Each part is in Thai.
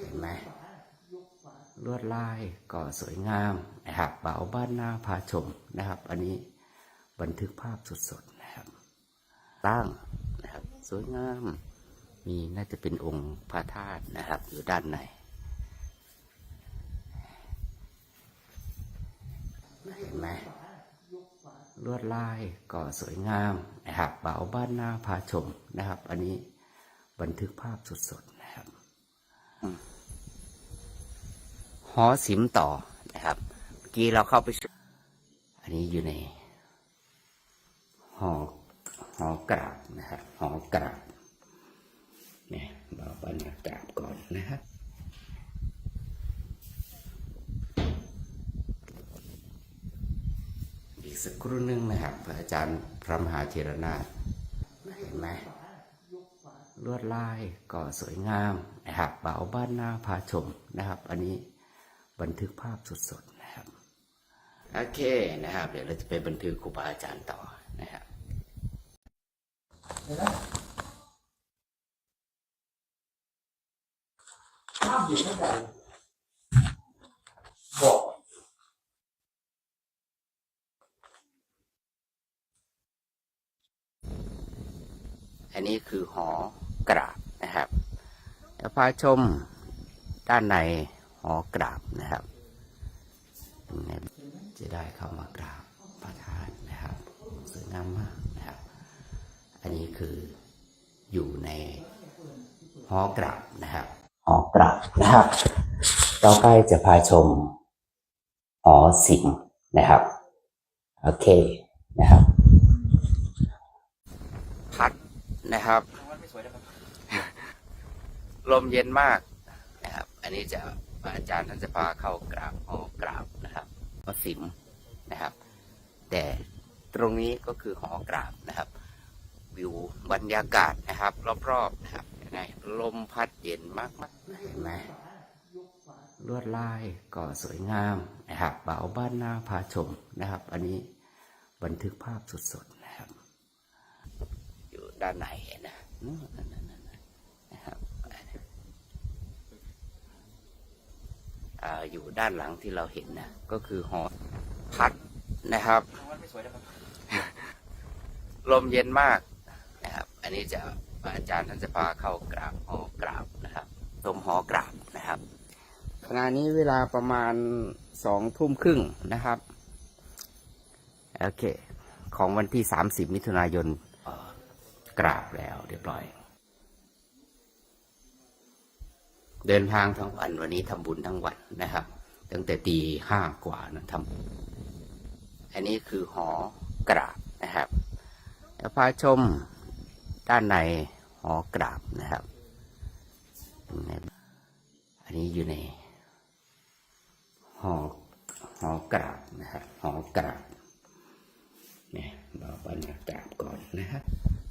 เห็นไหมลวดลายก็สวยงามนะครับเบาบ้านหน้าพาชมนะครับ อันนี้บันทึกภาพสดๆนะครับ ตั้งนะครับสวยงาม มีน่าจะเป็นองค์พระธาตุนะครับ อยู่ด้านในเห็นไหมลวดลายก็สวยงามนะครับเบาบ้านหน้าพาชมนะครับ อันนี้บันทึกภาพสดๆ หอสิมต่อนะครับเมื่อกี้เราเข้าไป อันนี้อยู่ใน หอหอกราบนะครับหอกราบเนี่ยบาบันกราบก่อนนะครับอีกสักครู่นึงนะครับพระอาจารย์พระมหาเทรนาเห็นไหม ลวดลายก็สวยงามนะครับเบาบ้านหน้าพาชมนะครับ อันนี้บันทึกภาพสดๆนะครับโอเคนะครับ เดี๋ยวเราจะไปบันทึกครูบาอาจารย์ต่อนะครับภาพอยู่ตั้งแต่บอกอันนี้คือหอ กราบนะครับแล้วพาชมด้านในหอกราบนะครับเนี่ยจะได้เข้ามากราบพระธาตุนะครับสวยงามมากนะครับ อันนี้คืออยู่ในหอกราบนะครับหอกราบนะครับ ต่อไปจะพาชมหอสิงห์นะครับ โอเคนะครับ พัดนะครับ ไม่สวยนะครับ ลมเย็นมากนะครับ อันนี้จะอาจารย์ท่านจะพาเข้ากราบหอกราบนะครับหอสิมนะครับ แต่ตรงนี้ก็คือหอกราบนะครับ วิวบรรยากาศนะครับ รอบๆนะครับยังไงลมพัดเย็นมากๆเห็นไหมลวดลายก็สวยงามนะครับเบาบ้านหน้าพาชมนะครับ อันนี้บันทึกภาพสดๆนะครับ อยู่ด้านในนะนู่นนั่นนั่นนั่นนะครับ ออยู่ด้านหลังที่เราเห็นนะก็คือหอพัดนะครับ ลมเย็นมากนะครับ อันนี้จะอาจารย์ท่านจะพาเข้ากราบหอกราบนะครับชมหอกราบนะครับขณะนี้เวลาประมาณสองทุ่มครึ่งนะครับโอเค ของวันที่สามสิบมิถุนายนกราบแล้วเรียบร้อย เดินทางทั้งวันวันนี้ทำบุญทั้งวันนะครับ ตั้งแต่ตีห้ากว่านะทำอันนี้คือหอกราบนะครับแล้วพาชมด้านในหอกราบนะครับ อันนี้อยู่ในหอหอกราบนะครับหอกราบเนี่ยเราบรรยากราบก่อนนะครับ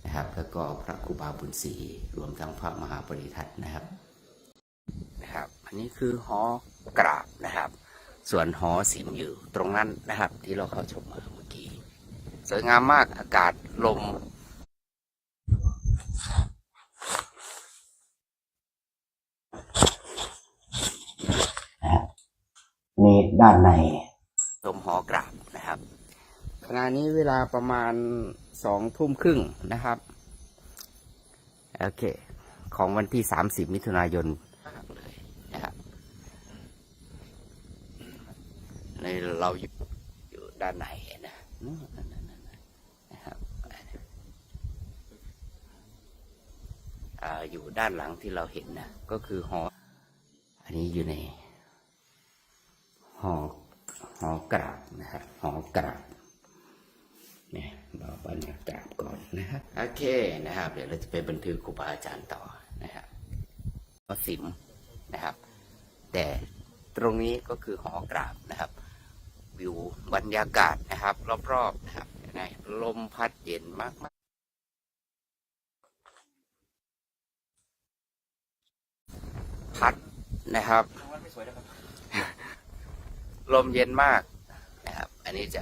นะครับ แล้วก็พระครูบาบุญศรีรวมทั้งพระมหาปริทัตนะครับ นะครับอันนี้คือหอกราบนะครับ ส่วนหอสิมอยู่ตรงนั้นนะครับ ที่เราเข้าชมมาเมื่อกี้สวยงามมากอากาศลมนี่ด้านในชมหอกราบนะครับขณะนี้เวลาประมาณสองทุ่มครึ่งนะครับ โอเค ของวันที่สามสิบมิถุนายนเลยนะครับ ในเราอยู่ด้านในนะนะครับอยู่ด้านหลังที่เราเห็นนะก็คือหอ อันนี้อยู่ในหอหอกราบนะครับหอกราบเนี่ยเราบรรยกราบก่อนนะครับโอเคนะครับ เดี๋ยวเราจะไปบันทึกครูบาอาจารย์ต่อนะครับหอสิมนะครับ แต่ตรงนี้ก็คือหอกราบนะครับ วิวบรรยากาศนะครับ รอบๆนะครับยังไงลมพัดเย็นมากๆ พัดนะครับ ลมเย็นมากนะครับ อันนี้จะ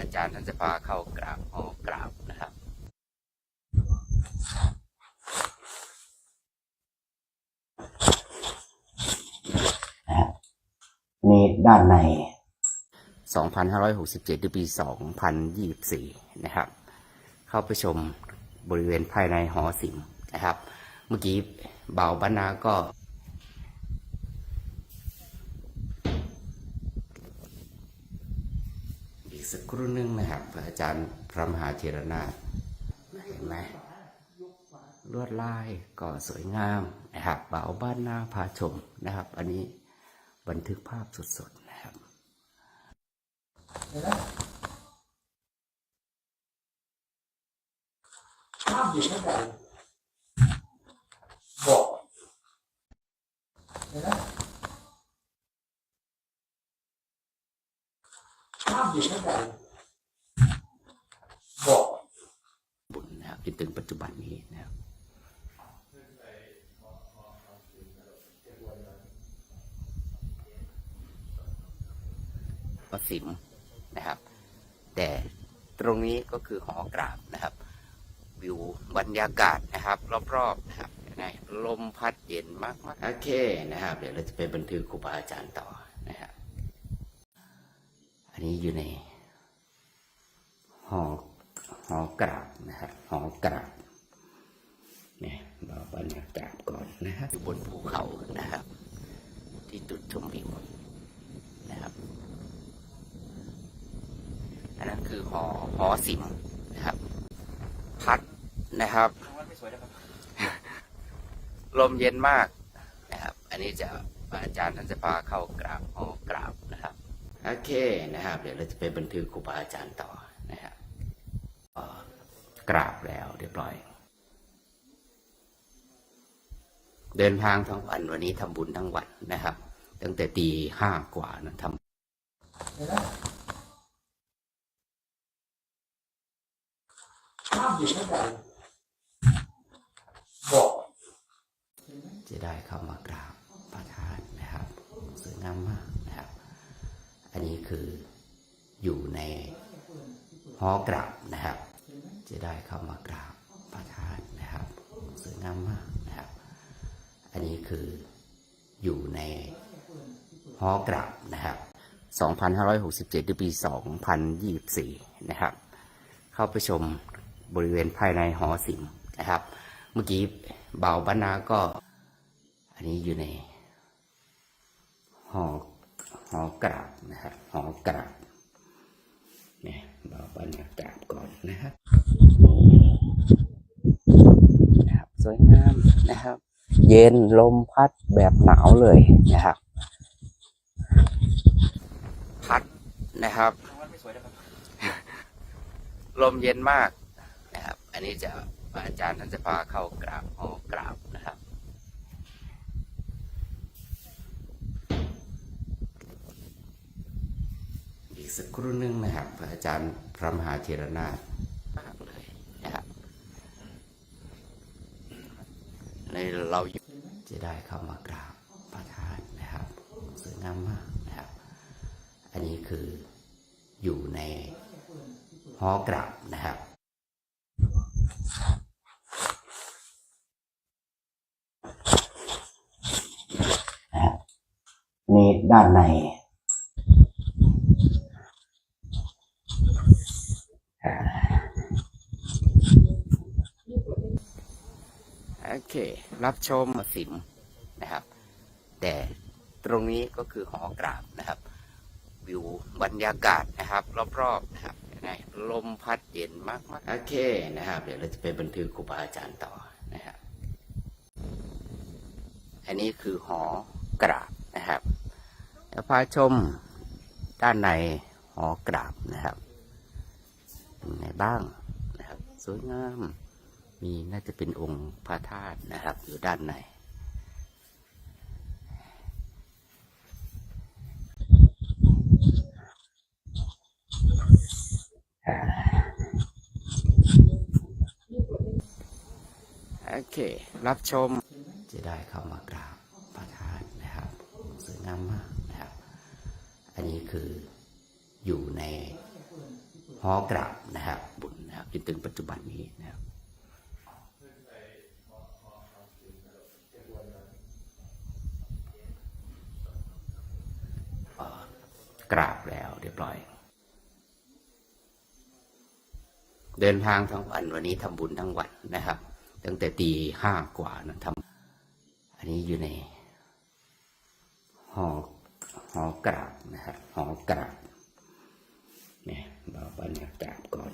อาจารย์ท่านจะพาเข้ากราบหอกราบนะครับนี่ด้านใน 2567 หรือปี 2024 นะครับ เข้าไปชมบริเวณภายในหอศิลป์นะครับ เมื่อกี้เบาบรรณาก็อีกสักครู่นึงนะครับ อาจารย์พระมหาเทรนาเห็นไหมลวดลายก็สวยงามนะครับเบาบ้านนาพาชมนะครับ อันนี้บันทึกภาพสดๆ ภาพอยู่ตั้งแต่บอกเห็นไหมภาพอยู่ตั้งแต่บอกบุญนะครับจนถึงปัจจุบันนี้นะครับประสิม นะครับ แต่ตรงนี้ก็คือหอกราบนะครับ วิวบรรยากาศนะครับ รอบๆนะครับในลมพัดเย็นมากๆโอเคนะครับ เดี๋ยวเราจะไปบันทึกครูบาอาจารย์ต่อนะครับ อันนี้อยู่ในหอหอกราบนะครับหอกราบเนี่ยเราบรรยากาศก่อนนะครับอยู่บนภูเขานะครับ ที่จุดชมวิวนะครับ อันนั้น คือหอหอสิมนะครับ พัดนะครับลมเย็นมากนะครับ อันนี้จะอาจารย์ท่านจะพาเข้ากราบหอกราบนะครับโอเคนะครับ เดี๋ยวเราจะไปบันทึกครูบาอาจารย์ต่อนะครับกราบแล้วเรียบร้อย เดินทางทั้งวันวันนี้ทำบุญทั้งวันนะครับ ตั้งแต่ตีห้ากว่านะทำ ห็นไหมอยู่ตั้งแต่บอกจะได้เข้ามากราบพระธาตุนะครับสวยงามมากนะครับ อันนี้คืออยู่ในหอกราบนะครับ จะได้เข้ามากราบพระธาตุนะครับสวยงามมากนะครับ อันนี้คืออยู่ในหอกราบนะครับ 2567หรือปี 2024 นะครับ เข้าไปชม บริเวณภายในหอศิลป์นะครับ เมื่อกี้เบาบรรณาก็ อันนี้อยู่ในหอหอกราบนะครับหอกราบเนี่ยเบาบรรยากาศก่อนนะครับนะครับสวยงามนะครับ เย็นลมพัดแบบหนาวเลยนะครับ พัดนะครับลมเย็นมาก อันนี้จะอาจารย์ท่านจะพาเข้ากราบหอกราบนะครับ อีกสักครู่หนึงนะครับอาจารย์พระมหาเทรนาถมากเลยนะครับในเราจะได้เข้ามากราบพระธาตุนะครับสวยงามมากนะครับ อันนี้คืออยู่ในหอกราบนะครับ นี่ด้านในโอเค รับชมสิมนะครับ แต่ตรงนี้ก็คือหอกราบนะครับ วิวบรรยากาศนะครับ รอบๆนะครับลมพัดเย็นมากๆโอเคนะครับ เดี๋ยวเราจะไปบันทึกครูบาอาจารย์ต่อนะครับ อันนี้คือหอกราบนะครับ แล้วพาชมด้านในหอกราบนะครับเป็นไงบ้างนะครับสวยงามมีน่าจะเป็นองค์พระธาตุนะครับ อยู่ด้านในโอเค รับชมจะได้เข้ามากราบพระธาตุนะครับ สวยงามมากนะครับ อันนี้คืออยู่ในหอกราบนะครับบุญนะครับจนถึงปัจจุบันนี้นะครับกราบแล้วเรียบร้อย เดินทางทั้งวันวันนี้ทำบุญทั้งวันนะครับ ตั้งแต่ตีห้ากว่านะทำอันนี้อยู่ใน หอหอกราบนะครับหอกราบเนี่ยบอกบรรยกราบก่อน